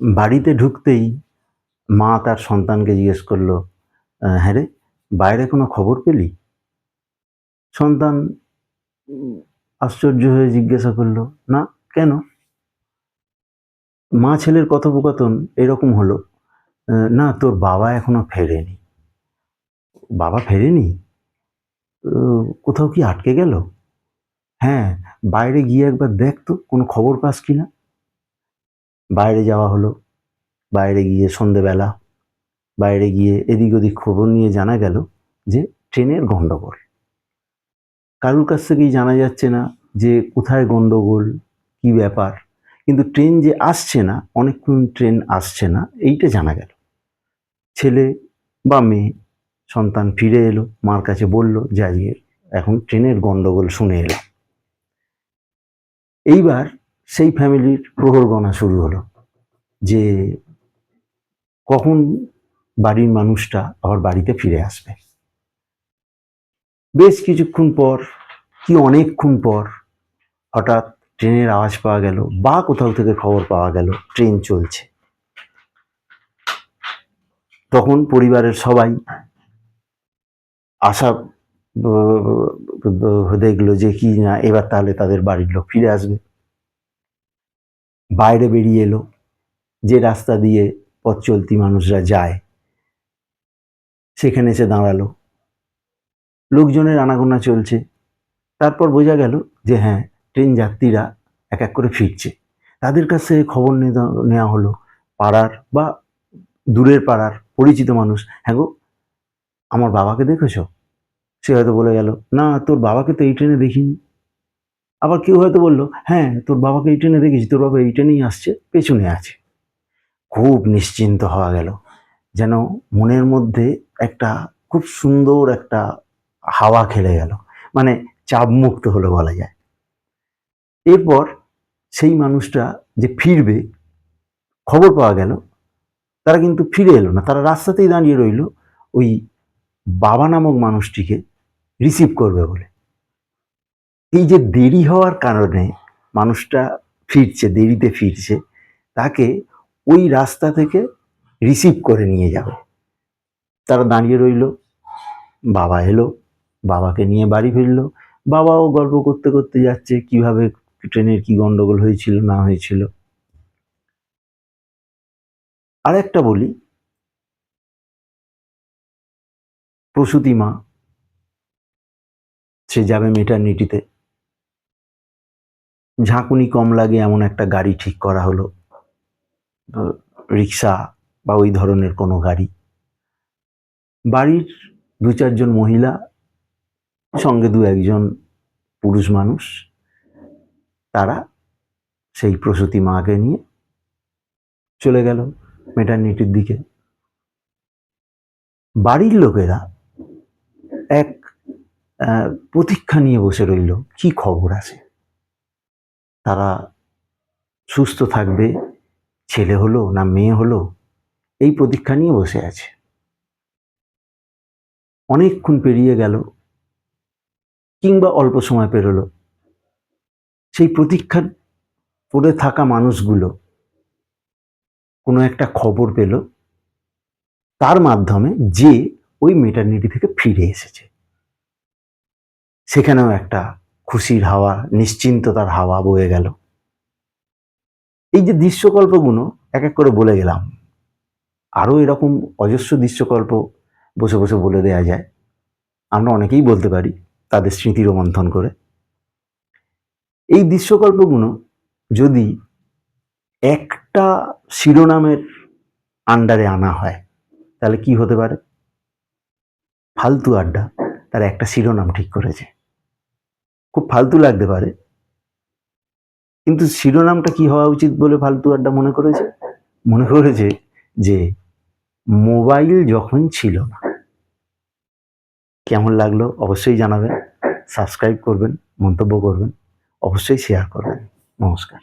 বাড়িতে ঢুকতেই মা তার সন্তানকে জিজ্ঞেস করল হ্যাঁ রে বাইরে কোনো খবর পেলি? সন্তান আশ্চর্য হয়ে জিজ্ঞাসা করল না কেন? মা ছেলের কথোপকথন এরকম হলো না তোর বাবা এখনও ফেরেনি। বাবা ফেরেনি? "আহ, কোথাও কি আটকে গেল? হ্যাঁ বাইরে গিয়ে একবার দেখ তো কোনো খবর পাস কি না? বাইরে যাওয়া হলো। বাইরে গিয়ে সন্ধেবেলা, বাইরে গিয়ে এদিক ওদিক খবর নিয়ে জানা গেল যে ট্রেনের গণ্ডগোল কারুর কাছ থেকেই জানা যাচ্ছে না যে কোথায় গন্ডগোল, কি ব্যাপার। কিন্তু ট্রেন যে আসছে না, অনেকক্ষণ ট্রেন আসছে না, এইটা জানা গেল। ছেলে বা মেয়ে, সন্তান ফিরে এলো, মার কাছে বলল যে আজকে এখন ট্রেনের গন্ডগোল শুনে এলাম। এইবার সেই ফ্যামিলির প্রহর গণা শুরু হলো যে কখন বাড়ির মানুষটা আবার বাড়িতে ফিরে আসবে। বেশ কিছুক্ষণ পর কি অনেকক্ষণ পর হঠাৎ ট্রেনের আওয়াজ পাওয়া গেল, বা কোথাও থেকে খবর পাওয়া গেল, ট্রেন চলছে। তখন পরিবারের সবাই আশা দেখল যে কি না, এবার তাহলে তাদের বাড়ির লোক ফিরে আসবে। বাইরে বেরিয়ে এলো, যে রাস্তা দিয়ে পথ চলতি মানুষরা যায়, সেখানে এসে দাঁড়াল। লোকজনের আনাগোনা চলছে। তারপর বোঝা গেল যে হ্যাঁ ট্রেন যাত্রীরা এক এক করে ফিরছে। তাদের কাছে খবর নেওয়া হলো, পাড়ার বা দূরের পাড়ার পরিচিত মানুষ হ্যাঁ গো, আমার বাবাকে দেখেছ? সে হয়তো বলে গেল, না, তোর বাবাকে তো এই ট্রেনে দেখিনি। আবার কেউ হয়তো বলল হ্যাঁ তোর বাবাকে এই ট্রেনে দেখেছি তোর বাবা এই ট্রেনেই আসছে, পেছনে আছে। খুব নিশ্চিন্ত হওয়া গেল, যেন মনের মধ্যে একটা খুব সুন্দর একটা হাওয়া খেলে গেল মানে চাপমুক্ত হলো বলা যায়। এরপর সেই মানুষটা যে ফিরবে, খবর পাওয়া গেল, তারা কিন্তু ফিরে এলো না, তারা রাস্তাতেই দাঁড়িয়ে রইল, ওই বাবা নামক মানুষটিকে রিসিভ করবে বলে। এই যে দেরি হওয়ার কারণে মানুষটা ফিরছে, দেরিতে ফিরছে, তাকে ওই রাস্তা থেকে রিসিভ করে নিয়ে যাবে। তারা দাঁড়িয়ে রইল, বাবা এলো, বাবাকে নিয়ে বাড়ি ফিরলো। বাবাও গল্প করতে করতে যাচ্ছে, কীভাবে ট্রেনের কি গন্ডগোল হয়েছিল, না হয়েছিল। আর একটা বলি, প্রসূতি মা, সে যাবে মেটার্নিটিতে ঝাঁকুনি কম লাগে এমন একটা গাড়ি ঠিক করা হলো। রিক্সা বা ওই ধরনের কোনো গাড়ি। বাড়ির দু চারজন মহিলা, সঙ্গে দু একজন পুরুষ মানুষ, তারা সেই প্রসূতি মাকে নিয়ে চলে গেল মেটার্নিটির দিকে। বাড়ির লোকেরা এক প্রতীক্ষা নিয়ে বসে রইল, কি খবর আছে? তারা সুস্থ থাকবে, ছেলে হলো না মেয়ে হলো, এই প্রতীক্ষা নিয়ে বসে আছে। অনেকক্ষণ পেরিয়ে গেল, কিংবা অল্প সময় পেরোলো। সেই প্রতীক্ষা করে থাকা মানুষগুলো কোনো একটা খবর পেল, তার মাধ্যমে যে ওই মেটার্নিটি থেকে ফিরে এসেছে। সেখানেও একটা খুশির হাওয়া, নিশ্চিন্ততার হাওয়া বয়ে গেল। এই যে দৃশ্যকল্পগুলো এক এক করে বলে গেলাম। আরও এরকম অজস্র দৃশ্যকল্প বসে বসে বলে দেয়া যায়। আমরা অনেকেই বলতে পারি তাদের স্মৃতি রোমন্থন করে। এই দৃশ্যকল্পগুলো যদি একটা শিরোনামের আন্ডারে আনা হয়, তাহলে কি হতে পারে? ফালতু আড্ডা, তার একটা শিরোনাম ঠিক করেছে। খুব ফালতু লাগতে পারে। কিন্তু শিরোনামটা কি হওয়া উচিত বলে ফালতু আড্ডা মনে করেছে? মনে করেছে যে মোবাইল যখন ছিল না। কেমন লাগল অবশ্যই জানাবেন, সাবস্ক্রাইব করবেন, মন্তব্য করবেন, অবশ্যই শেয়ার করবেন। নমস্কার।